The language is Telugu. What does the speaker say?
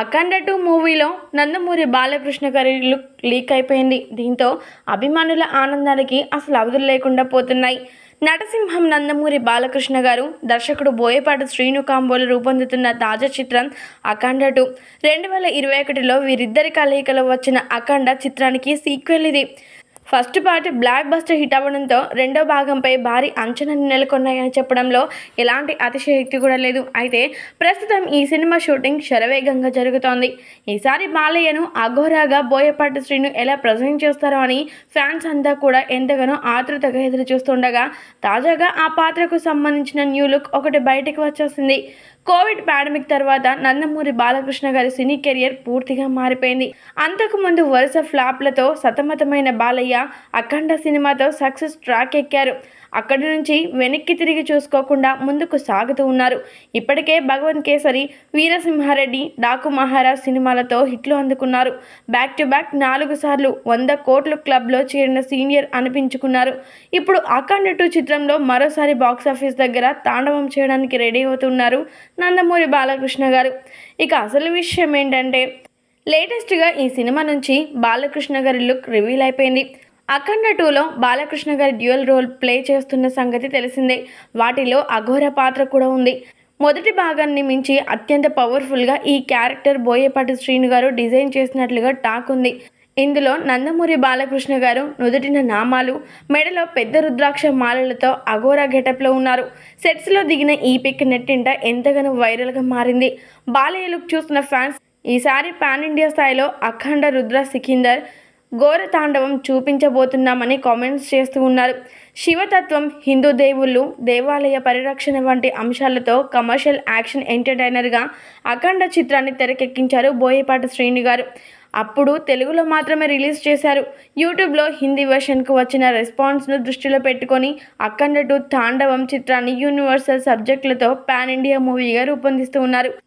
అఖండ టూ మూవీలో నందమూరి బాలకృష్ణ గారి లుక్ లీక్ అయిపోయింది. దీంతో అభిమానుల ఆనందానికి అసలు అవధులు లేకుండా పోతున్నాయి. నటసింహం నందమూరి బాలకృష్ణ గారు దర్శకుడు బోయపాటి శ్రీను కాంబోలు రూపొందుతున్న తాజా చిత్రం అఖండ టూ. రెండు వేల ఇరవై ఒకటిలో వీరిద్దరి కలయికలో వచ్చిన అఖండ చిత్రానికి సీక్వెల్ ఇది. First part blockbuster hit అవ్వడంతో రెండో భాగంపై భారీ అంచనాలు నెలకొన్నాయని చెప్పడంలో ఎలాంటి అతిశయోక్తి కూడా లేదు. అయితే ప్రస్తుతం ఈ సినిమా షూటింగ్ శరవేగంగా జరుగుతోంది. ఈసారి బాలయ్యను అఘోరాగా బోయపాటి శ్రీను ఎలా ప్రజెంట్ చేస్తారో అని ఫ్యాన్స్ అంతా కూడా ఎంతగానో ఆతృతగా ఎదురు చూస్తుండగా తాజాగా ఆ పాత్రకు సంబంధించిన న్యూ లుక్ ఒకటి బయటకు వచ్చేసింది. కోవిడ్ పాండమిక్ తర్వాత నందమూరి బాలకృష్ణ గారి సినీ కెరియర్ పూర్తిగా మారిపోయింది. అంతకుముందు వరుస ఫ్లాప్లతో సతమతమైన బాలయ్య అఖండ సినిమాతో సక్సెస్ ట్రాక్ ఎక్కారు. అక్కడి నుంచి వెనక్కి తిరిగి చూసుకోకుండా ముందుకు సాగుతూ ఉన్నారు. ఇప్పటికే భగవంత్ కేసరి వీరసింహారెడ్డి డాకు మహారాజ్ సినిమాలతో హిట్లు అందుకున్నారు. బ్యాక్ టు బ్యాక్ నాలుగు సార్లు వంద కోట్ల క్లబ్లో చేరిన సీనియర్ అనిపించుకున్నారు. ఇప్పుడు అఖండ టూ చిత్రంలో మరోసారి బాక్సాఫీస్ దగ్గర తాండవం చేయడానికి రెడీ అవుతున్నారు నందమూరి బాలకృష్ణ గారు. ఇక అసలు విషయం ఏంటంటే లేటెస్ట్గా ఈ సినిమా నుంచి బాలకృష్ణ గారి లుక్ రివీల్ అయిపోయింది. అఖండ టూలో బాలకృష్ణ గారి డ్యూయల్ రోల్ ప్లే చేస్తున్న సంగతి తెలిసిందే. వాటిలో అఘోర పాత్ర కూడా ఉంది. మొదటి భాగాన్ని మించి అత్యంత పవర్ఫుల్గా ఈ క్యారెక్టర్ బోయేపాటి శ్రీను గారు డిజైన్ చేసినట్లుగా టాక్ ఉంది. ఇందులో నందమూరి బాలకృష్ణ గారు నుదుటిన నామాలు మెడలో పెద్ద రుద్రాక్ష మాలలతో అఘోరా గెటప్లో ఉన్నారు. సెట్స్లో దిగిన ఈ పిక్ నెట్టింట ఎంతగానో వైరల్గా మారింది. బాలయ్య లుక్ చూస్తున్న ఫ్యాన్స్ ఈసారి పాన్ ఇండియా స్థాయిలో అఖండ రుద్ర సికిందర్ ఘోర తాండవం చూపించబోతున్నామని కామెంట్స్ చేస్తూ ఉన్నారు. శివతత్వం హిందూ దేవుళ్ళు దేవాలయ పరిరక్షణ వంటి అంశాలతో కమర్షియల్ యాక్షన్ ఎంటర్టైనర్గా అఖండ చిత్రాన్ని తెరకెక్కించారు బోయపాటి శ్రీని గారు. అప్పుడు తెలుగులో మాత్రమే రిలీజ్ చేశారు. యూట్యూబ్లో హిందీ వెర్షన్కు వచ్చిన రెస్పాన్స్ను దృష్టిలో పెట్టుకొని అఖండ టు తాండవం చిత్రాన్ని యూనివర్సల్ సబ్జెక్టులతో పాన్ ఇండియా మూవీగా రూపొందిస్తూ ఉన్నారు.